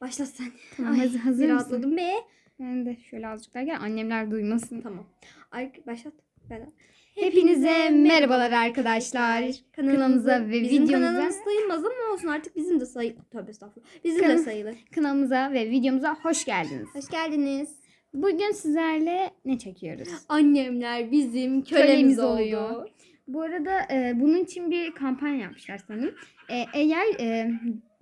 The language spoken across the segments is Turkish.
Başlat sen. Tamam, Ay, hazır- bir mısın? rahatladım be. Ben de şöyle azıcık daha gel. Annemler duymasın. Tamam. Ay, başlat. Ben- Hepinize merhabalar arkadaşlar. Kanalımıza ve bizim videomuza- kanalımız sayılmaz ama olsun artık bizim de sayılır. Tövbe estağfurullah. Bizim de Kanal- sayılır. Kanalımıza ve videomuza hoş geldiniz. Hoş geldiniz. Bugün sizlerle ne çekiyoruz? Annemler bizim kölemiz, Kölemiz oluyor. oluyor. Bu arada e, bunun için bir kampanya yapmışlar sanırım. E, eğer e,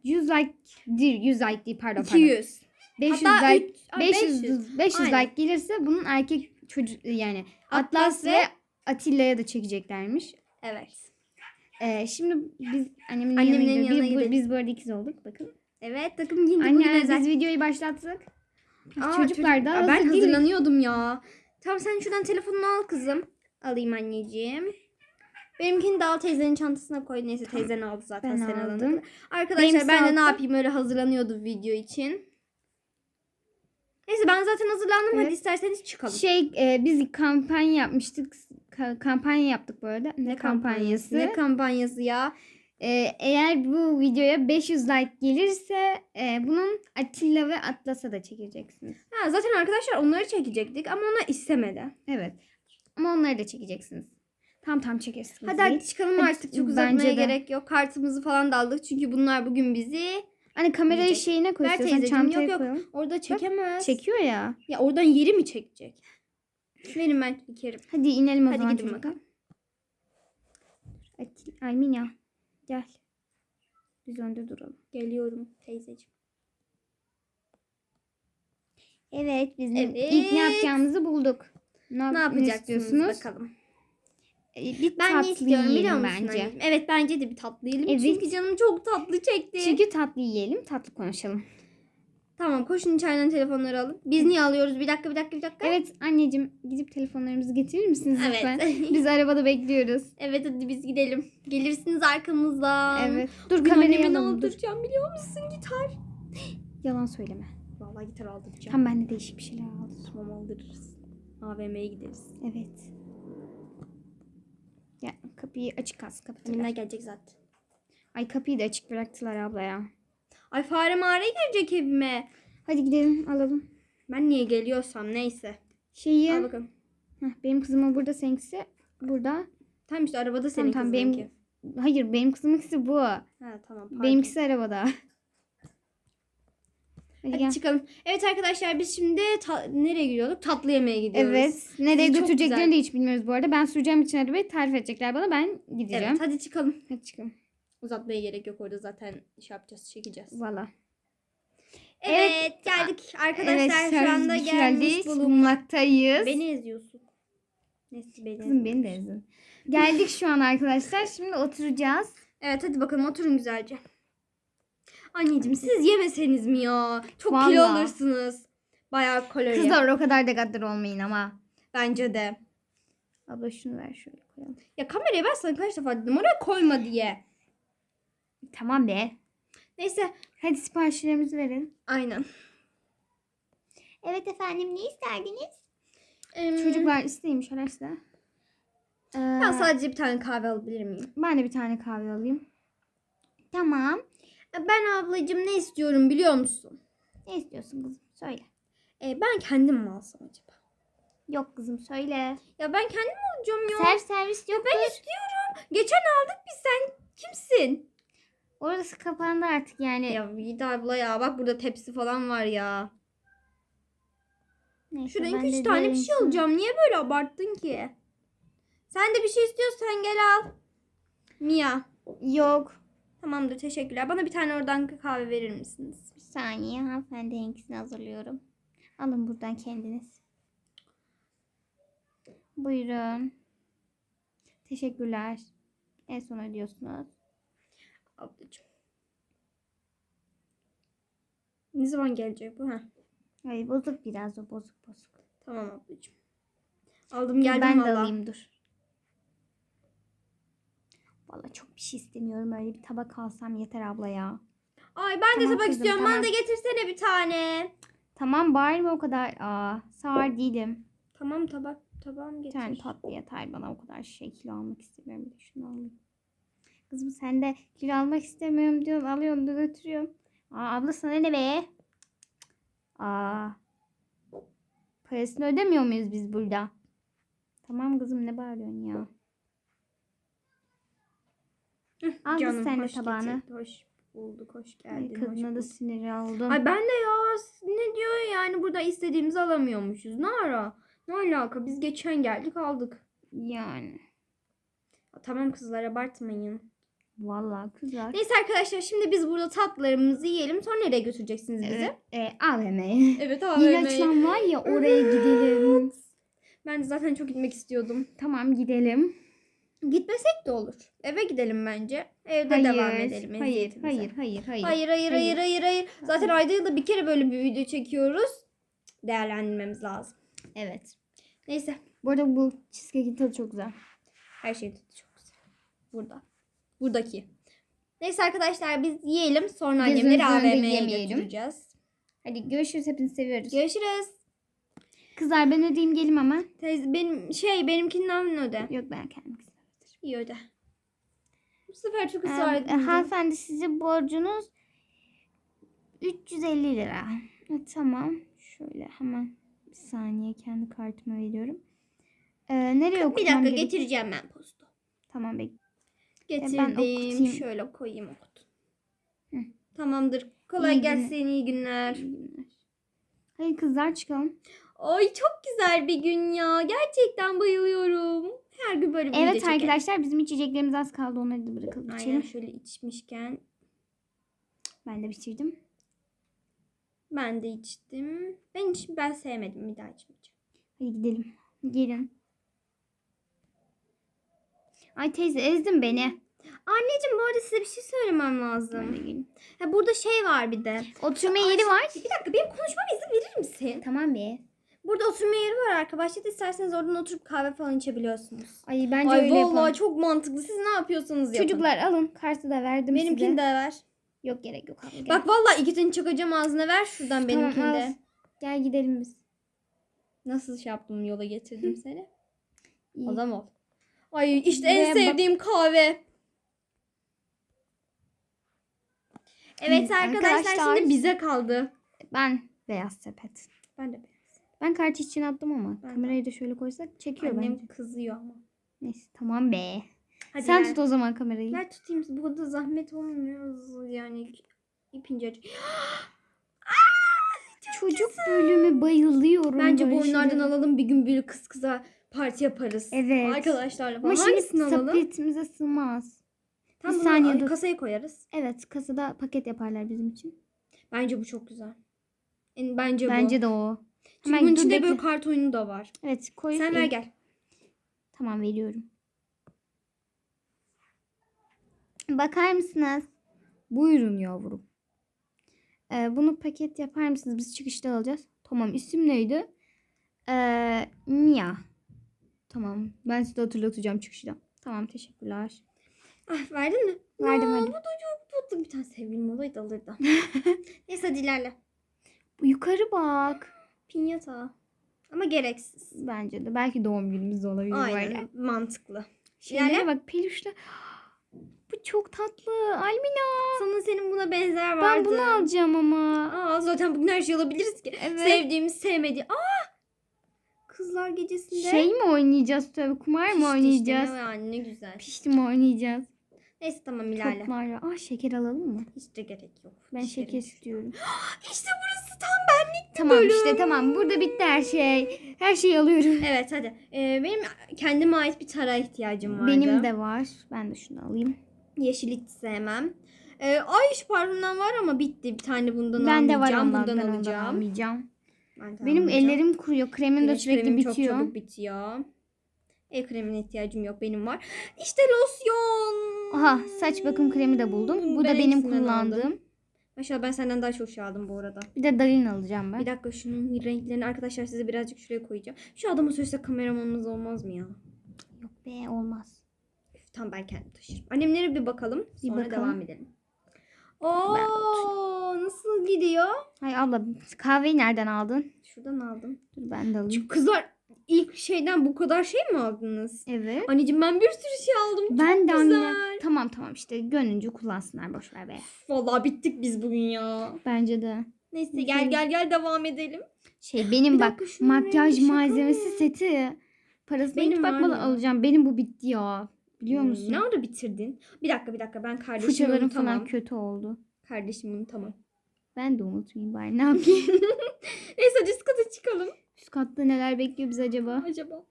100 like değil 100 like değil pardon pardon. 200. 500 Hatta like üç- ay, 500 500. 500 Aynen. like gelirse bunun erkek çocuk yani Atlas, Atlas ve ve- Atilla'ya da çekeceklermiş. Evet. E, şimdi biz annemin Annemin yanına gidiyoruz. yanına Bir- bu- gidelim. biz bu arada ikiz olduk bakın. Evet takım giyindik bugün Anne özel. biz videoyu başlattık. Aa, Çocuklar da Aa, hazır Ben hazırlanıyordum ya. Tamam sen şuradan telefonunu al kızım. Alayım anneciğim. Benimkini de al teyzenin çantasına koy. Neyse teyzen aldı zaten Ben sen aldım. kadar. Arkadaşlar Benimkisi ben de ne yapayım öyle hazırlanıyordu video için. Neyse ben zaten hazırlandım. Evet. Hadi isterseniz çıkalım. Şey e, biz kampanya yapmıştık. Ka- kampanya yaptık bu arada. Ne, kampanyası? Ne kampanyası ya? E, eğer bu videoya 500 like gelirse e, bunun Atilla ve Atlas'a da çekeceksiniz. Ha, zaten arkadaşlar onları çekecektik ama ona istemedi. Evet. Ama onları da çekeceksiniz. Tam tam çekersiniz. Hadi hadi çıkalım Hadi, artık. Çok uzatmaya gerek yok. Kartımızı falan da aldık. Çünkü bunlar bugün bizi Hani kamerayı Yiyecek. şeyine koy Ver teyzeciğim. Yok, yok. koyalım. orada çekemez. Çekiyor ya. Ya oradan yeri mi çekecek? Verin ben dikerim. Hadi inelim o Hadi zaman gidin çocuklar. bakalım. Almina gel. Biz önde duralım. Geliyorum teyzeciğim. Evet biz Evet. ilk ne yapacağımızı bulduk. Ne, yap- Ne yapacaksınız bakalım. E, Bir Ben ne tatlı istiyorum biliyor musun bence. anneciğim? Evet bence de bir tatlı yiyelim. Evet. Çünkü canım çok tatlı çekti. Çünkü tatlı yiyelim, tatlı konuşalım. Tamam koşun içeriden telefonları alın. Biz niye alıyoruz? Bir dakika bir dakika bir dakika. Evet anneciğim gidip telefonlarımızı getirir misiniz Evet. lütfen? Biz arabada bekliyoruz. evet hadi biz gidelim. Gelirsiniz arkamızdan. Evet. Dur kamerayı anneme ne aldıracağım biliyor musun gitar? Yalan söyleme. Vallahi gitar aldıracağım. Tam ben de değişik bir şeyler aldım. Tamam aldırırız. AVM'ye gideriz. Evet. Ya kapıyı açık az kapatırlar. Annemler gelecek zaten. Ay kapıyı da açık bıraktılar abla ya. Ay fare mağara girecek evime. Hadi gidelim alalım. Ben niye geliyorsam neyse. Şeyi Al bakalım. Heh, benim kızımın burada seninkisi burada. Tam işte arabada senin tamam, kızınki. benim- Hayır benim kızımınkisi bu. Ha tamam pardon. Benimkisi arabada. Hadi, Hadi çıkalım. Evet arkadaşlar biz şimdi nereye gidiyorduk? Tatlı yemeğe gidiyoruz. Evet. Nereye Çok götüreceklerini de hiç bilmiyoruz bu arada. Ben süreceğim için arabayı tarif edecekler bana. Ben gideceğim. Evet hadi çıkalım. Hadi çıkalım. Uzatmaya gerek yok orada zaten şey yapacağız çekeceğiz. Valla. Evet, geldik arkadaşlar evet, şu anda gelmiş. Bulunmaktayız. Beni eziyorsun. Neyse beni. Kızım beni de ezin. Geldik şu an arkadaşlar. Şimdi oturacağız. Evet hadi bakalım oturun güzelce. Anneciğim siz yemeseniz mi ya? Çok kilo Vallahi. alırsınız. Bayağı kalori. Kızlar o kadar da gaddar olmayın ama. Bence de. Abla şunu ver şöyle koyalım. Ya kamerayı ben sana kaç defa dedim oraya koyma diye. Tamam be. Neyse Hadi siparişlerimizi verin. aynen. Evet efendim ne isterdiniz? Em, Çocuklar isteymiş araçta. Ee, Ben sadece bir tane kahve alabilir miyim? ben de bir tane kahve alayım. Tamam. Ben ablacığım ne istiyorum biliyor musun? Ne istiyorsun kızım? Söyle. E, ben kendim mi alsam acaba? Yok kızım söyle. Ya ben kendim alacağım ya. Servis servis yok. Ben istiyorum. Geçen aldık biz sen kimsin? Orası kapandı artık yani. Ya Vida abla ya bak burada tepsi falan var ya. Neyse, Şuradan ben 2-3 de tane bir şey sana. alacağım. Niye böyle abarttın ki? Sen de bir şey istiyorsan gel al. Mia. Yok. Tamamdır teşekkürler. Bana bir tane oradan kahve verir misiniz? Bir saniye hanımefendi hangisini hazırlıyorum. Alın buradan kendiniz. Buyurun. Teşekkürler. En son ödüyorsunuz. Ablacığım. Ne zaman gelecek bu? Ha? Ay bozuk biraz o bozuk bozuk. Tamam ablacığım. Aldım geldim ben de valla. alayım dur. Valla çok bir şey istemiyorum. Öyle bir tabak alsam yeter abla ya. Ay ben de Tamam tabak kızım, istiyorum. Bana tamam. da getirsene bir tane. Tamam bağırma o kadar. Aa, sağır değilim. Tamam tabak tabağım Bir getir. tane tatlı yeter bana o kadar şey kilo almak istemiyorum. Bir de şunu alayım. Kızım sen de kilo almak istemiyorum diyorsun. Alıyorsun da götürüyorsun. Aa, abla sana ne be? Aa. Parasını ödemiyor muyuz biz burada? Tamam kızım ne bağırıyorsun ya? Al kız sen de hoş tabağını. getirdin, Hoş bulduk, hoş Ay, geldin. hoş kadına da bulduk. sinir aldım. Ay ben de ya ne diyor yani burada istediğimizi alamıyormuşuz. Ne ara? Ne alaka? Biz geçen geldik aldık. Yani. Tamam kızlar abartmayın. Vallahi kızlar. Neyse arkadaşlar şimdi biz burada tatlılarımızı yiyelim. Sonra nereye götüreceksiniz bizi? Evet. E, AVM'ye. Evet Yeni açılan var ya oraya gidelim. Ben de zaten çok gitmek istiyordum. Tamam gidelim. Gitmesek de olur. Eve gidelim bence. Evde devam edelim. Hayır, eziyetimize. hayır, hayır, hayır. Hayır hayır hayır hayır hayır. Zaten ayda yılda bir kere böyle bir video çekiyoruz. Değerlendirmemiz lazım. Evet. Neyse. Bu arada bu cheesecake'in tadı çok güzel. Her şey tadı çok güzel. Burada. Buradaki. Neyse arkadaşlar biz yiyelim. Sonra annemleri AVM'ye götüreceğiz. Hadi görüşürüz. Hepinizi seviyoruz. Görüşürüz. Kızlar ben ödeyeyim gelim ama. Teyze benim şey benimkinden öde. Yok ben kendim İyi öde. Bu sefer çok Ee, ısrar e, edince. hanımefendi sizin borcunuz 350 lira. E, tamam. Şöyle hemen bir saniye kendi kartımı veriyorum. Ee, nereye Bir okutmam dakika gerek- getireceğim ben postu. Tamam bek. Getirdim. okutayım. Şöyle koyayım okut. Hı. Tamamdır. Kolay İyi günler. gelsin. iyi günler. İyi günler. Hayır kızlar çıkalım. Ay çok güzel bir gün ya. Gerçekten bayılıyorum. Her gün böyle bir video Evet çekelim. arkadaşlar bizim içeceklerimiz az kaldı. Onları da bırakalım Aynen içelim. şöyle içmişken Ben de bitirdim. ben de içtim. Ben iç, ben sevmedim. Bir daha içmeyeceğim. Hadi gidelim. Gelin. Ay teyze ezdin beni. Anneciğim bu arada size bir şey söylemem lazım. Ha, burada şey var bir de. Oturma yeri var. Bir dakika benim konuşmama izin verir misin? Tamam be. Burada oturma yeri var arka bahçede. İsterseniz oradan oturup kahve falan içebiliyorsunuz. Ay bence Ay öyle vallahi yapalım. çok mantıklı. Siz ne yapıyorsanız yapın. Çocuklar alın. Kartı da verdim Benimkini size. de ver. Yok gerek yok. Gel. Bak vallahi iki tane çakacağım ağzına ver şuradan Tamam, benimkini al. de. Gel gidelim biz. Nasıl şey yaptım yola getirdim seni? İyi. Adam ol. Ay işte en Ve bak- sevdiğim kahve. Evet Hı, arkadaşlar, arkadaşlar. şimdi bize kaldı. Ben beyaz sepet. Ben de Ben kartı için attım ama. Ben. Kamerayı da şöyle koysak çekiyor Annem bence. kızıyor ama. Neyse tamam be. Hadi Sen ver. tut o zaman kamerayı. Ver tutayım. Bu da zahmet olmuyor. Yani ipince. Çocuk bölümü bayılıyorum. Bence bu böyle oyunlardan şeylere. alalım. Bir gün böyle kız kıza parti yaparız. Evet. Arkadaşlarla falan. Ama şimdi Hangisini alalım? sepetimize sığmaz. Tam bir saniye dur. kasaya koyarız. Evet kasada paket yaparlar bizim için. Bence bu çok güzel. En, bence, bu. Bence de o. Hemen bunun dur içinde bekle. böyle kart oyunu da var. Evet koy. Sen ver gel. Tamam veriyorum. Bakar mısınız? Buyurun yavrum. Ee, bunu paket yapar mısınız? Biz çıkışta alacağız. Tamam isim neydi? Ee, Mia. Tamam ben size hatırlatacağım çıkışta. Tamam teşekkürler. Ah verdin mi? Verdim, verdim. Bu da çok tatlı. Bir tane sevgilim olaydı alırdı. Neyse hadi ilerle. Bu yukarı bak. Pinyata. Ama gereksiz. Bence de. Belki doğum günümüz de olabilir böyle. Aynen mantıklı. Şeylere Yani- bak peluşla. Bu çok tatlı. Almina. Sana senin buna benzer vardı. Ben bunu alacağım ama. Aa, zaten bugün her şeyi alabiliriz ki. Evet. Sevdiğimiz sevmediği. Aa! Kızlar gecesinde. Şey mi oynayacağız tabii? Kumar Pişti mı işte, oynayacağız? ne, yani ne güzel. Pişti mi oynayacağız? Neyse tamam ilerle. Toplarla. Aa şeker alalım mı? Hiç de gerek yok. Ben Şekerim. şeker istiyorum. İşte burası tam benlik Tamam bölüm. işte tamam. Burada bitti her şey. Her şeyi alıyorum. Evet hadi. Ee, benim kendime ait bir tara ihtiyacım vardı. Benim de var. Ben de şunu alayım. Yeşil hiç sevmem. Ee, ay şu parfümden var ama bitti. Bir tane bundan ben de var almayacağım. ondan. Bundan ben ondan alacağım. almayacağım. Ben de Benim almayacağım. ellerim kuruyor. Kremim de Güneş sürekli kremim çok bitiyor. çabuk bitiyor. El kremine ihtiyacım yok. Benim var. İşte losyon. Aha saç bakım kremi de buldum. Bu Ben da benim kullandığım. aldım. Maşallah ben senden daha çok şey aldım bu arada. Bir de Dalin alacağım ben. Bir dakika şunun renklerini arkadaşlar size birazcık şuraya koyacağım. Şu adamı söylese kameramanımız olmaz mı ya? Yok be olmaz. Üf, tamam ben kendim taşırım. Annemlere bir bakalım. Bir Sonra bakalım. devam edelim. Oo nasıl gidiyor? Hay abla kahveyi nereden aldın? Şuradan aldım. Dur ben de alayım. Çünkü kızlar ilk şeyden bu kadar şey mi aldınız? Evet. Anneciğim ben bir sürü şey aldım. Ben de Çok anne. güzel. Tamam tamam işte gönlünce kullansınlar boş ver be. Vallahi bittik biz bugün ya. Bence de. Neyse gel gel gel devam edelim. Şey benim Bir bak dakika, şunun makyaj rengi şaka malzemesi mı? seti. Parasına Benim hiç var bakmadan alacağım. Benim bu bitti ya. Biliyor Hmm, musun? Ne ara bitirdin? Bir dakika bir dakika ben kardeşimi Fırçalarım falan unutamam. kötü oldu. Kardeşimi unutamam. Ben de unutmayayım bari. Ne yapayım? Neyse hadi kata çıkalım. Üst katta neler bekliyor bizi acaba? Acaba?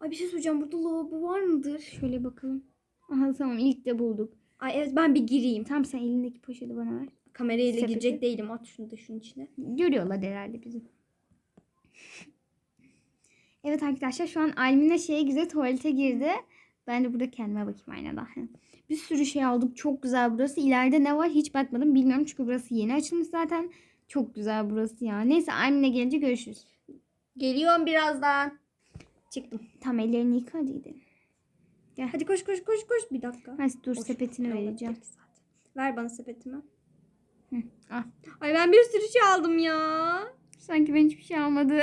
Ay bir şey söyleyeceğim. Burada lavabo var mıdır? Şöyle bakalım. Aha tamam ilk de bulduk. Ay evet ben bir gireyim. Tamam sen elindeki poşeti bana ver. Kamerayla Sepeti. girecek değilim. At şunu da şunun içine. Görüyorlar herhalde bizi. Evet arkadaşlar şu an Almina şeye güzel tuvalete girdi. Ben de burada kendime bakayım aynada. Bir sürü şey aldık. Çok güzel burası. İleride ne var hiç bakmadım. Bilmiyorum çünkü burası yeni açılmış zaten. Çok güzel burası ya. Neyse Almina gelince görüşürüz. Geliyorum birazdan. Çıktım. Tam ellerini yıka hadi gidelim. Hadi koş koş koş koş. Bir dakika. Hadi dur Boş sepetini ver, vereceğim. Ver bana sepetimi. Hı, al. Ay ben bir sürü şey aldım ya. Sanki ben hiçbir şey almadı.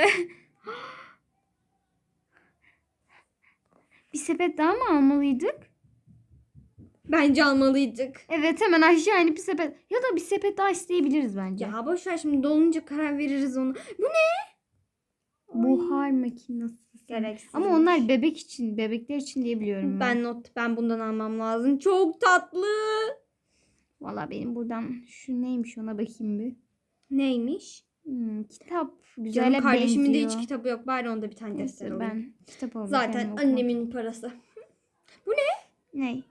bir sepet daha mı almalıydık? Bence almalıydık. Evet hemen aşağı inip bir sepet. Ya da bir sepet daha isteyebiliriz bence. Ya boş ver şimdi dolunca karar veririz onu. Bu ne? Buhar makinesi. Gereksiz. Ama onlar bebek için, bebekler için diye biliyorum ben. ben not ben bundan almam lazım. Çok tatlı. Valla benim buradan şu neymiş ona bakayım bir. Neymiş? Hmm, kitap Canım güzele kardeşimin de hiç kitabı yok. Bari onda bir tane defter alayım. ben kitap alacağım. Zaten annemin parası. Ne?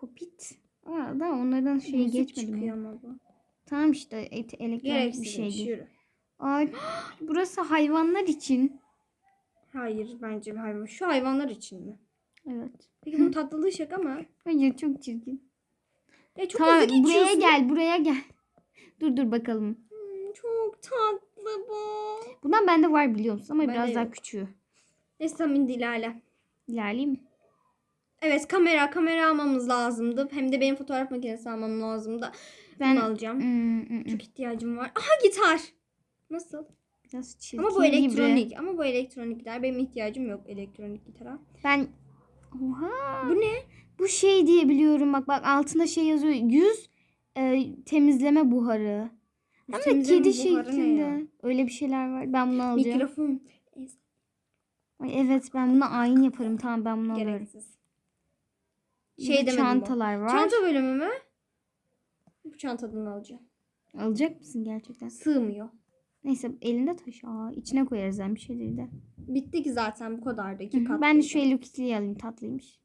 Popit. Aa, da onlardan şey Müzik geçmedim çıkıyor ama bu. Tamam işte et, elektronik bir şeydi. Yürü. Ay, burası hayvanlar için. Hayır bence bir hayvan. Şu hayvanlar için mi? Evet. Peki bunun tatlılığı şaka mı? Hayır çok çirkin. Ya çok tamam hızlı buraya geçiyorsun. gel buraya gel. Dur dur bakalım. Hmm, çok tatlı bu. Bundan bende var biliyor musun ama Bende biraz daha yok. küçüğü. Neyse tamam indi ilerle. İlerleyeyim mi? Evet kamera kamera almamız lazımdı. Hem de benim fotoğraf makinesi almam lazımdı. Ben Bunu alacağım. Hmm, hmm. Çok ihtiyacım var. Aha gitar. Nasıl? biraz çirkin Ama bu gibi. elektronik. Ama bu elektronik gitar. Benim ihtiyacım yok elektronik gitara. Ben Oha. Bu ne? Bu şey diye biliyorum bak bak altında şey yazıyor. Yüz e, temizleme buharı. Temizleme kedi buharı şeklinde. Öyle bir şeyler var. Ben bunu alacağım. Mikrofon. Ay, evet ben buna ayin yaparım. Tamam ben bunu alıyorum. Şey Bu demedim çantalar var. Çanta bölümü mü? Bu çantadan alacağım. Alacak mısın gerçekten? Sığmıyor. Neyse elinde taşı. Aa, içine koyarız yani bir şeyleri de. Bitti ki zaten bu kadardı. Hı iki hı. kat. Ben de şu Hello Kitty'yi alayım tatlıymış.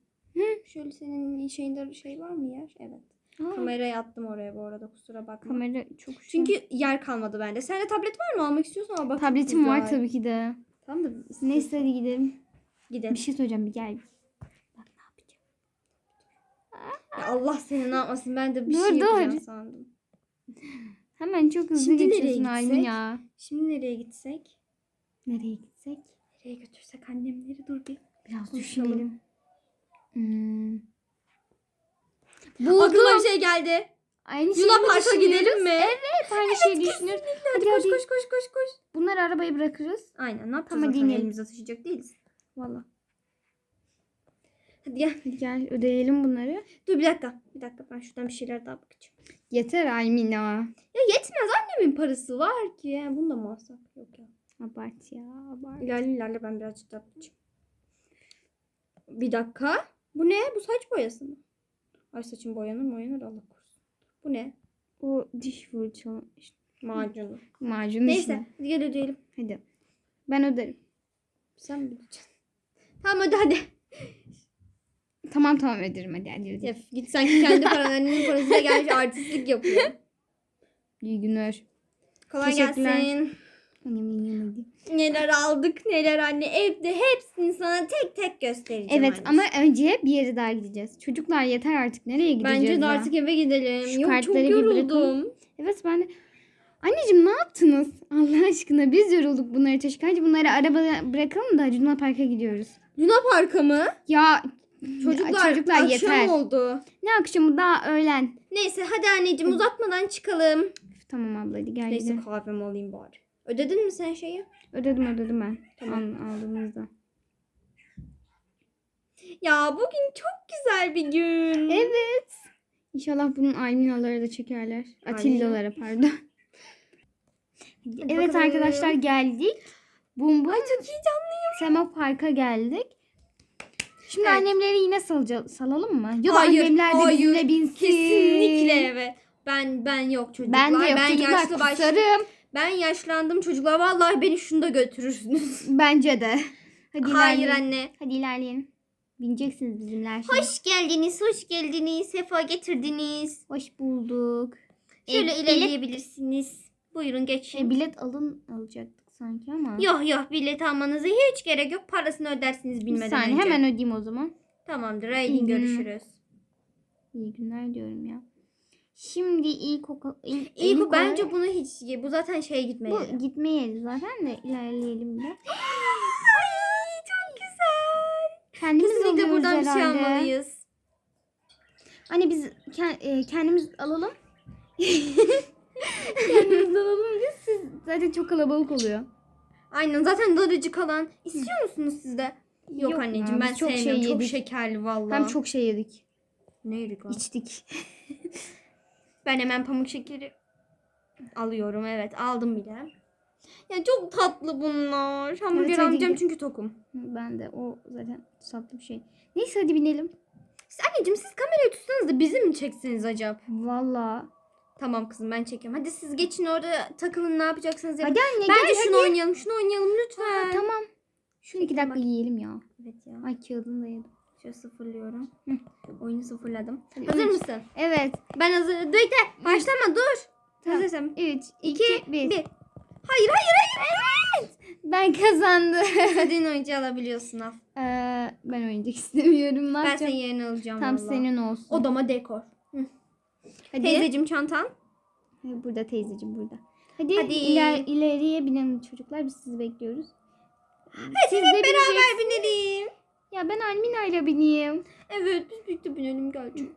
Şöyle senin şeyinde şey var mı yer? Evet. Aa, Kamerayı attım oraya bu arada kusura bakma. kamera çok şu Çünkü yer kalmadı bende. Sende tablet var mı? Almak istiyorsan al bak. tabletim var tabii ki de. Tamam da Neyse hadi gidelim. Gidelim. Bir şey söyleyeceğim bir gel. Bak ne yapacağım. Ya Allah seni ne yapmasın. Ben de bir Dur, şey dur. yapacağım sandım. Hemen çok hızlı Şimdi geçiyorsun Aylin ya. Şimdi nereye gitsek? Nereye gitsek? Nereye götürsek annemleri dur bir. Biraz Konuşalım. düşünelim. Hmm. Aklıma bir şey geldi. Aynı şeyi Luna mi Park'a düşünüyoruz? gidelim mi? Evet aynı şeyi düşünüyoruz. Hadi, koş hadi. koş koş koş koş. Bunları arabaya bırakırız. Aynen ne yapacağız Tamam, zaten dinleyelim. elimize taşıyacak değiliz. Valla. Hadi gel. Gel ödeyelim bunları. Dur bir dakika. Bir dakika ben şuradan bir şeyler daha bakacağım. Yeter Aymina. Ya yetmez annemin parası var ki. Yani bunu da mı alsak? Yok ya. Abart ya abart. İlerle ilerle ben birazcık daha bakacağım. Bir dakika. Bu ne? Bu saç boyası mı? Ay saçım boyanır mı boyanır Allah korusun. Bu ne? O diş fırçalı işte Macunu. macun Neyse işte. hadi gel ödeyelim. Hadi. Ben öderim. Sen mi ödeyeceksin? Tamam öde hadi. Tamam tamam öderim hadi hadi. Ya, git sanki kendi paran annenin parasıyla gelmiş artistlik yapıyor. İyi günler. Kolay Teşekkürler. gelsin. Annemin yanına gideyim. Neler aldık neler anne evde hepsini sana tek tek göstereceğim Evet anne. ama önce bir yere daha gideceğiz. Çocuklar yeter artık nereye gideceğiz Bence de ya? artık eve gidelim. Şu Yok çok kartları bir yoruldum. Evet ben de... Anneciğim ne yaptınız? Allah aşkına biz yorulduk bunları taşırken. Hadi bunları arabaya bırakalım da Luna Park'a gidiyoruz. Luna Park'a mı? Ya Çocuklar, çocuklar akşam yeter. oldu. Ne akşamı daha öğlen. Neyse hadi anneciğim uzatmadan çıkalım. Üf, Tamam abla hadi gel Neyse gidelim. kahvemi alayım bari. Ödedin mi sen şeyi? Ödedim ödedim ben. Tamam. Al, aldığımızda. Ya bugün çok güzel bir gün. Evet. İnşallah bunun Alminaları da çekerler. Atilla'lara pardon. evet bakalım. arkadaşlar geldik. Bum bum. Ay çok heyecanlıyım. Tema Park'a geldik. Şimdi Evet. annemleri yine salca- salalım mı? Da Hayır, annemler de hayır. bizimle binsin. Kesinlikle evet. Ben ben yok çocuklar. Ben de yok çocuklar yaşlı baş- kusarım. Ben yaşlandım çocuklar. Vallahi beni şunda götürürsünüz. Bence de. Hadi Hayır ilerleyelim. anne. Hadi ilerleyelim. Bineceksiniz bizimle her. Hoş geldiniz, hoş geldiniz. Sefa getirdiniz. Hoş bulduk. Şöyle E, bilet, ilerleyebilirsiniz. Buyurun e, geçin. bilet alın alacaktık sanki ama. Yok yok bilet almanıza hiç gerek yok. Parasını ödersiniz Bir bilmeden saniye önce. hemen ödeyeyim o zaman. Tamamdır. İyi günler. görüşürüz. İyi günler diyorum ya. Şimdi ilk okul... ilk, İyi bu ilk bence olarak- bunu hiç bu zaten şeye gitmeli. Bu gitme yeri zaten de ilerleyelim biraz. Ay çok güzel. Kendimiz Kesinlikle alıyoruz buradan bir şey herhalde. almalıyız. Hani biz ke- e, kendimiz alalım. kendimiz alalım biz. Zaten çok kalabalık oluyor. Aynen zaten darıcık alan. İstiyor musunuz siz de? Yok, Yok anneciğim ya, ben biz çok şey sevmiyorum. çok yedik. şekerli vallahi. Hem çok şey yedik. Ne yedik lan? içtik. Ben hemen pamuk şekeri alıyorum. Evet aldım bile. Ya çok tatlı bunlar. Hamburger hadi almayacağım gidelim. çünkü tokum. Ben de o zaten tatlı bir şey. Neyse hadi binelim. Siz anneciğim siz kamerayı tutsanız da bizi mi çekseniz acaba? Valla. Tamam kızım ben çekiyorum. Hadi siz geçin orada takılın ne yapacaksınız yapın. Hadi anne Bence gel şunu hadi. oynayalım. Şunu oynayalım lütfen. Aa, tamam. Şunu iki dakika Bak- yiyelim ya. Evet ya. Ay kağıdını da yedim. Şöyle sıfırlıyorum. Hı. Oyunu sıfırladım. Hadi Hazır üç. mısın? Evet. Ben hazır. Dur bekle. Başlama dur. Tamam. Hazırsam. 3, 2, 2, 1. 1. Hayır hayır hayır. Ben kazandım. İstediğin oyuncu alabiliyorsun al. Ee, ben oyuncak istemiyorum. Ne Ben yapacağım? senin yerini alacağım Tam valla. senin olsun. Odama dekor. Hadi. Teyzeciğim çantan. Burada teyzeciğim burada. Hadi, Hadi. iler- ileriye binen çocuklar. Biz sizi bekliyoruz. Siz de Beraber binelim. Ya ben Almina ile bineyim. Evet biz birlikte binelim gerçekten.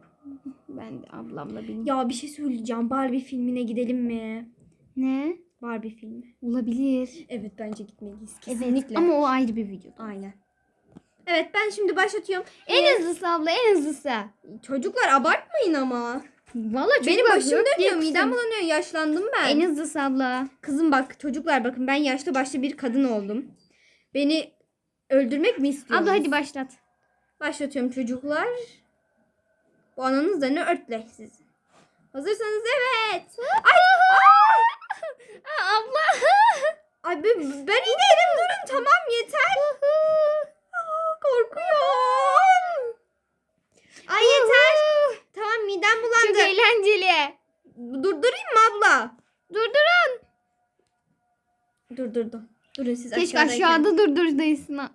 Ben de ablamla bineyim. Ya bir şey söyleyeceğim. Barbie filmine gidelim mi? Ne? Barbie filmi. Olabilir. Evet bence gitmeliyiz. Evet Kesinlikle. ama o ayrı bir video. Aynen. Evet ben şimdi başlatıyorum. En hızlısı abla en hızlısı. Çocuklar abartmayın ama. Valla Benim başım dönüyor. Midem bulanıyor. Yaşlandım ben. En hızlısı abla. Kızım bak çocuklar bakın ben yaşlı başlı bir kadın oldum. Beni öldürmek mi istiyorsunuz? Abla hadi başlat. Başlatıyorum çocuklar. Bu ananız da ne örtle siz. Hazırsanız evet. Ay, Aa, abla. ay ben, ben inerim durun tamam yeter. Aa, korkuyorum. Ay yeter. Tamam midem Çok bulandı. eğlenceli. Durdurayım mı abla? Durdurun. Durdurdum. Durun siz Keşke aşağıda durdurdaysın. ha.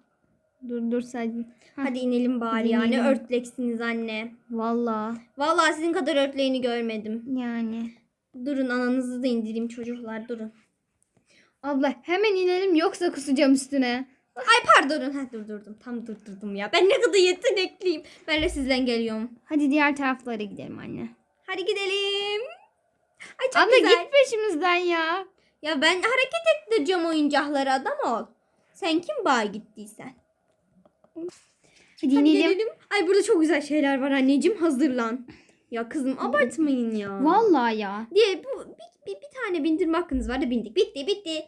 Durdursaydın. Hadi inelim bari Hadi ya. Ne inelim. örtleksiniz anne. Valla. Vallahi sizin kadar örtleğini görmedim. Yani. Durun ananızı da indireyim çocuklar durun. Abla hemen inelim yoksa kusacağım üstüne. Ay pardon. Ha durdurdum. Tam durdurdum ya. Ben ne kadar yetenekliyim. Ben de sizden geliyorum. Hadi diğer taraflara gidelim anne. Hadi gidelim. Ay çok Abla güzel. git peşimizden ya. Ya ben hareket ettireceğim oyuncakları adam ol. Sen kim bağ gittiysen. Hadi, Hadi inelim. gelelim. Ay burada çok güzel şeyler var anneciğim. Hazırlan. Ya kızım abartmayın ya. Vallahi ya. Diye bu bir, bir, bir tane bindirme hakkınız var da bindik. Bitti bitti.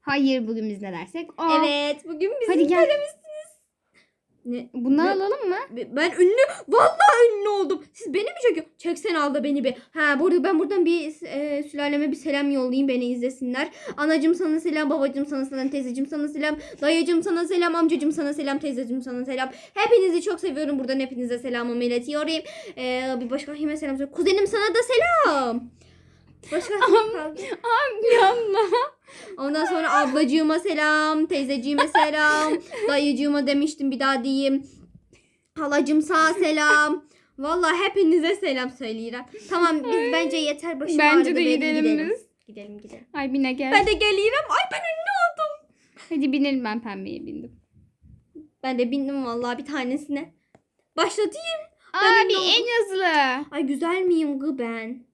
Hayır bugün biz ne dersek. Aa, Evet bugün bizim Hadi gel. Ne? Bunları Ne- alalım mı? Ben ünlü, vallahi ünlü oldum. Siz beni mi çekiyorsunuz? Çeksen al da beni bir. Ha burada ben buradan bir e, sülaleme bir selam yollayayım beni izlesinler. Anacım sana selam, babacım sana selam, teyzecim sana selam, dayıcım sana selam, amcacım sana selam, teyzecim sana selam. Hepinizi çok seviyorum. Buradan hepinize selamımı iletiyorum. E, bir başka kime selam söyle. Kuzenim sana da selam. Başka kim kaldı? Abla. Ondan sonra ablacığıma selam, teyzeciğime selam, dayıcığıma demiştim bir daha diyeyim. Halacım sana selam. Vallahi hepinize selam söyleyeceğim. Tamam biz bence yeter başım Bence ağrıdı. de be- gidelim gidelim. biz. Gidelim gidelim. Ay bine gel. Ben de geleyim. Ay ben ünlü oldum. Hadi binelim ben pembeye bindim. Ben de bindim vallahi bir tanesine. Başlatayım. Ben Abi ünlü oldum. en hızlı. Ay güzel miyim gı ben?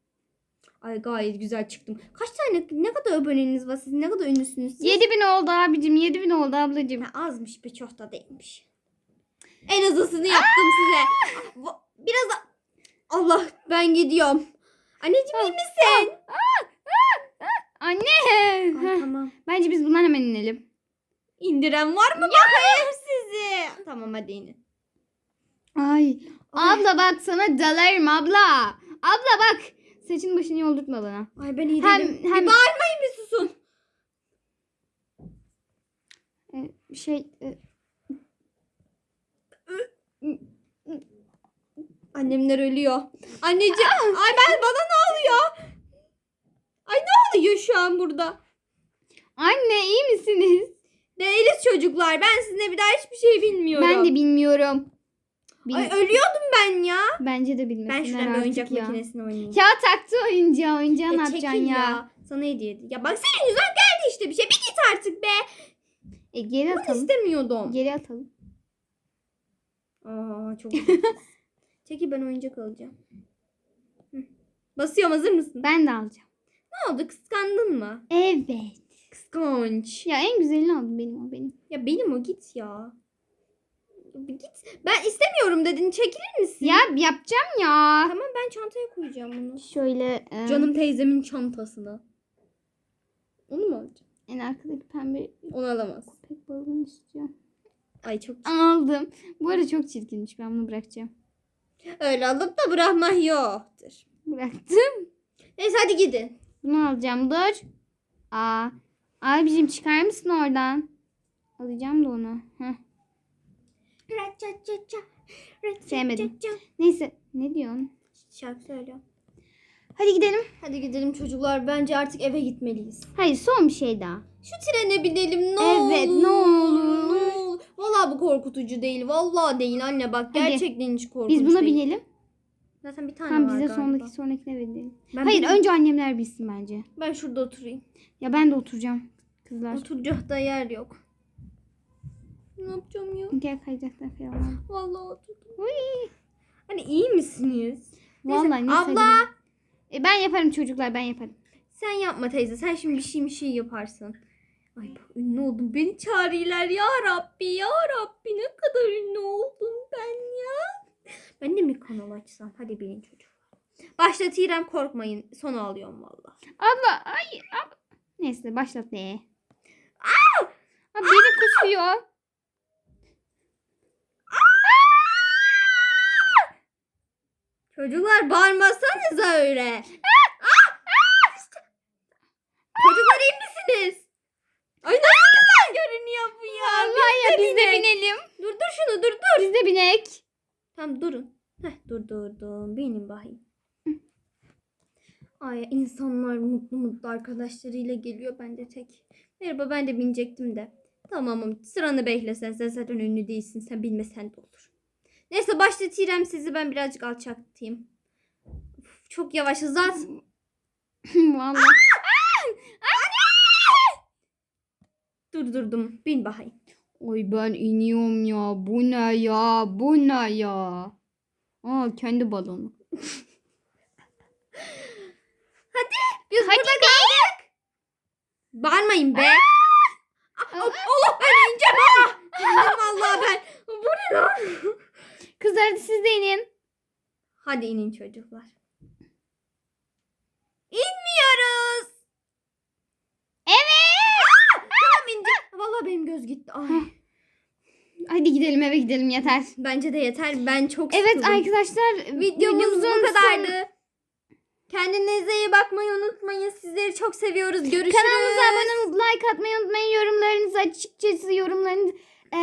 Ay gayet güzel çıktım. Kaç tane ne kadar aboneniz var sizin? Ne kadar ünlüsünüz siz? 7000 oldu abicim 7000 oldu ablacım. Ha, azmış be çok da değilmiş. En hızlısını yaptım size. Biraz da... Allah ben gidiyorum. Anneciğim iyi misin? Anne. Ay, tamam. Bence biz bundan hemen inelim. İndiren var mı bakayım sizi? Tamam hadi inin. Ay. Ay. Abla bak sana dalarım abla. Abla bak. Saçın başını yoldurtma bana. Ay ben iyi Hem- değilim. hem- Bir bağırmayın bir susun. Ee, şey e, Annemler ölüyor. Anneciğim. Ay ben bana ne oluyor? Ay ne oluyor şu an burada? Anne iyi misiniz? Değiliz çocuklar. Ben sizinle bir daha hiçbir şey bilmiyorum. Ben de bilmiyorum. Bil- Ay ölüyordum ben ya. Bence de Ben bilmesinler şuradan bir artık oyuncak ya. makinesini oynayayım. Ya taktı oyuncağı. Oyuncağı ne Ya yapacaksın ya? Sana hediye edeyim. Ya bak senin yüzünden geldi işte bir şey. Bir git artık be. E, geri Bunu atalım. istemiyordum. Geri atalım. Aa çok. Çekil ben oyuncak alacağım. Hı. Basıyorum hazır mısın? Ben de alacağım. Ne oldu kıskandın mı? Evet. Kıskanç. Ya en güzelini aldım benim o benim. Ya benim o git ya. Git. Ben istemiyorum dedin. Çekilir misin? Ya yapacağım ya. Tamam ben çantaya koyacağım bunu. Şöyle e, Canım teyzemin çantasına. Onu mu alacağım? en arkadaki pembe Onu alamaz. köpek balığını istiyorum. Ay çok Aldım. Bu arada çok çirkinmiş. Ben bunu bırakacağım. Öyle alıp da bırakmak yoktur. Bıraktım. Neyse hadi gidin. Bunu alacağım. Dur. Aa. Abicim çıkar mısın oradan? Alacağım da onu. Heh. Sevmedim. Neyse. Ne diyorsun? Şarkı söylüyorum. Hadi gidelim. Hadi gidelim çocuklar. Bence artık eve gitmeliyiz. Hayır son bir şey daha. Şu trene binelim ne Evet, olur. ne olur. Ne olur. Vallahi bu korkutucu değil. Vallahi değil anne bak. Hadi. Gerçekten hiç korkunç Biz buna değil. binelim. Zaten bir tane Tamam var bize galiba. sondaki sonrakine binelim. Ben Hayır bineyim. önce annemler bilsin bence. Ben şurada oturayım. Ya ben de oturacağım. Kızlar. Oturacak da yer yok. Ne yapacağım ya? Gel kayacaklar falan. Vallahi oturdum. Uy. Hani iyi misiniz? Vallahi neyse, abla hadi. E, ben yaparım çocuklar ben yaparım. sen yapma teyze. Sen şimdi bir şey bir şey yaparsın. Ay bak ünlü oldum. Beni çağırıyorlar ya Rabbi ya Rabbi. Ne kadar ünlü oldum ben ya. Ben de mi kanal açsam? Hadi bilin çocuklar. Başlat İrem korkmayın. Sonu alıyorum valla. Abla ay ab... Neyse başlat ne? Aa! Abi beni kusuyor. Çocuklar bağırmasanıza öyle. Çocuklar iyi misiniz? Ay nasıl güzel görünüyor bu ya. Allah ya biz de binelim. Dur dur şunu dur dur. Biz de binek. Tamam durun. Heh, dur durdum. Benim bakayım. Ay insanlar mutlu mutlu arkadaşlarıyla geliyor. Ben de tek. Merhaba ben de binecektim de. Tamamım sıranı beklesen sen zaten ünlü değilsin. Sen bilmesen de olur. Neyse başlat İrem sizi ben birazcık alçaktayım. Uf, çok yavaş hızlat. Vallahi. Dur durdum. Bin bakayım. Oy ben iniyorum ya. Bu ne ya? Bu ne ya? Aa kendi balonu. Biz Hadi burada kaldık. Bağırmayın be. Ah, Aa. Allah ben ineceğim ha. İneceğim vallahi ben. Bu ne lan? Kızlar hadi siz de inin. Hadi inin çocuklar. İnmiyoruz. Evet. Tamam ineceğim. Vallahi benim göz gitti. Ay. Hadi gidelim eve gidelim yeter. Bence de yeter. Ben çok Evet sıkıldım. arkadaşlar Videomuz bu kadardı. Kendinize iyi bakmayı unutmayın. Sizleri çok seviyoruz. Görüşürüz. Kanalımıza abone olup like atmayı unutmayın. Yorumlarınızı açıkçası yorumlarınızı e,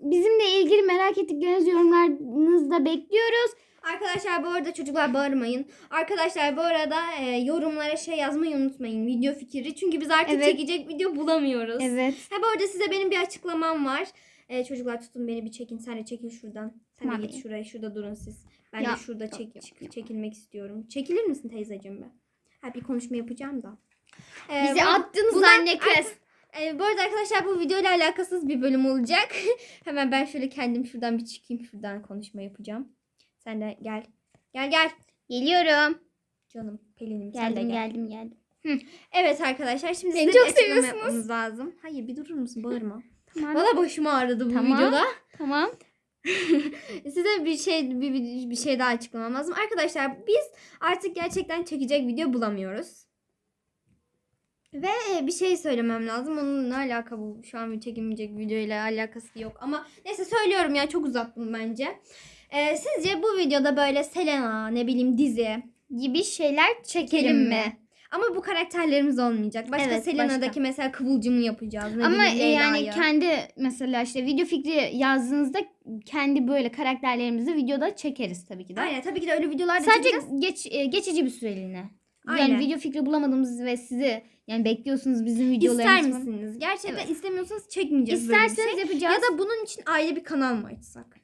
bizimle ilgili merak ettikleriniz yorumlarınızda bekliyoruz. Arkadaşlar bu arada çocuklar bağırmayın. Arkadaşlar bu arada e, yorumlara şey yazmayı unutmayın. Video fikri. Çünkü biz artık Evet. çekecek video bulamıyoruz. Evet. Ha bu arada size benim bir açıklamam var. E, çocuklar tutun beni bir çekin. Sen de çekil şuradan. Sen Tamam. de git şuraya. Şurada durun siz. Ben Ya, de şurada çek, çık- çekilmek istiyorum. Çekilir misin teyzeciğim be? Ha bir konuşma yapacağım da. E, Bizi bu- attınız bundan- anne kız. e, bu arada arkadaşlar bu videoyla alakasız bir bölüm olacak. Hemen ben şöyle kendim şuradan bir çıkayım. Şuradan konuşma yapacağım. Sen de gel. Gel gel. Geliyorum. Canım Pelin'im sen de Geldim gel. geldim geldim. Evet arkadaşlar şimdi Beni size çok açıklama seviyorsunuz. yapmamız lazım. Hayır bir durur musun bağırma. Tamam. Valla başım ağrıdı bu Tamam. videoda. Tamam. Size bir şey bir, bir, bir şey daha açıklamam lazım. Arkadaşlar biz artık gerçekten çekecek video bulamıyoruz. Ve e, bir şey söylemem lazım. Onunla alaka bu. Şu an bir çekilmeyecek video ile alakası yok. Ama neyse söylüyorum ya çok uzattım bence. Ee, sizce bu videoda böyle Selena ne bileyim dizi Gibi şeyler çekelim mi? Ama bu karakterlerimiz olmayacak. Başka Evet, Selena'daki başka. mesela Kıvılcım'ı yapacağız. Ne Ama bileyim, e, yani Leyla'yı. kendi mesela işte video fikri yazdığınızda kendi böyle karakterlerimizi videoda çekeriz tabii ki de. Aynen tabii ki de öyle videolar da Sadece çekeceğiz. geç e, geçici bir süreliğine. Aynen. Yani video fikri bulamadığımız ve sizi yani bekliyorsunuz bizim İster videolarımızı. misiniz? Gerçekten Evet. istemiyorsanız çekmeyeceğiz böyle bir İsterseniz şey. yapacağız. Ya da bunun için ayrı bir kanal mı açsak?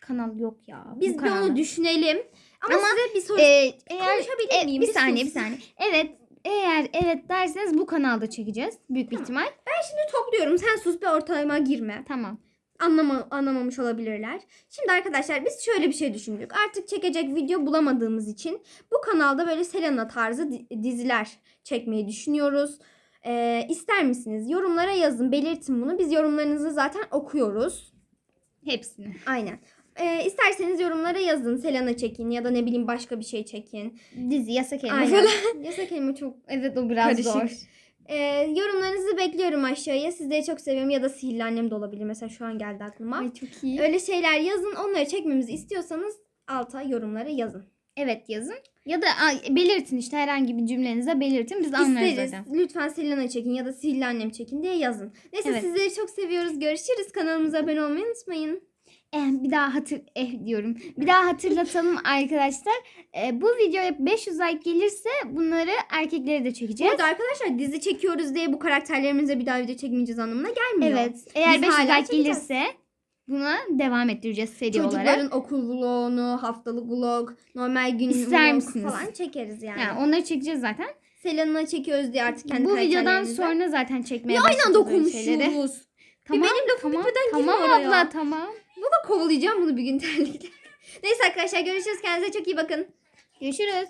kanal yok ya. Biz bir onu düşünelim. Ama, Ama, size bir soru Ee, eğer konuşabilir e, miyim? bir saniye bir saniye. Evet eğer evet derseniz bu kanalda çekeceğiz büyük bir ihtimal. Şimdi topluyorum. Sen sus bir ortalama girme. Tamam. Anlama, anlamamış olabilirler. Şimdi arkadaşlar biz şöyle bir şey düşündük. Artık çekecek video bulamadığımız için bu kanalda böyle Selena tarzı di- diziler çekmeyi düşünüyoruz. Ee, ister misiniz? Yorumlara yazın. Belirtin bunu. Biz yorumlarınızı zaten okuyoruz. Hepsini. Aynen. Ee, isterseniz yorumlara yazın. Selena çekin ya da ne bileyim başka bir şey çekin. Dizi yasak elma Aynen. falan. Yasak kelime çok Evet o biraz Karışık. zor. Ee, yorumlarınızı bekliyorum aşağıya. Sizleri çok seviyorum ya da sihirli annem de olabilir. Mesela şu an geldi aklıma. Ay çok iyi. Öyle şeyler yazın. Onları çekmemizi istiyorsanız alta yorumlara yazın. Evet yazın. Ya da a, belirtin işte herhangi bir cümlenize belirtin. Biz anlarız İsteriz. zaten. Lütfen Selena çekin ya da sihirli annem çekin diye yazın. Neyse Evet. sizleri çok seviyoruz. Görüşürüz. Kanalımıza abone olmayı unutmayın. Eh, bir daha hatır eh diyorum. Bir daha hatırlatalım arkadaşlar. Eh, bu videoya 500 like gelirse bunları erkeklere de çekeceğiz. arada arkadaşlar dizi çekiyoruz diye bu karakterlerimize bir daha video çekmeyeceğiz anlamına gelmiyor. Evet. Eğer Biz 500 hala like çekeceğiz. gelirse buna devam ettireceğiz seri Çocukların olarak. okul vlogunu, haftalık vlog, normal gün İster vlog misiniz? falan çekeriz yani. Yani onları çekeceğiz zaten. Selena çekiyoruz diye artık kendi bu videodan sonra zaten çekmeye aynı anda başlayacağız öyle şeyleri. konuşuyoruz? Tamam, benim lafım tamam, bitmeden tamam girme oraya. abla tamam. Da kovalayacağım bunu bir gün terlikle. Neyse arkadaşlar görüşürüz. Kendinize çok iyi bakın. Görüşürüz.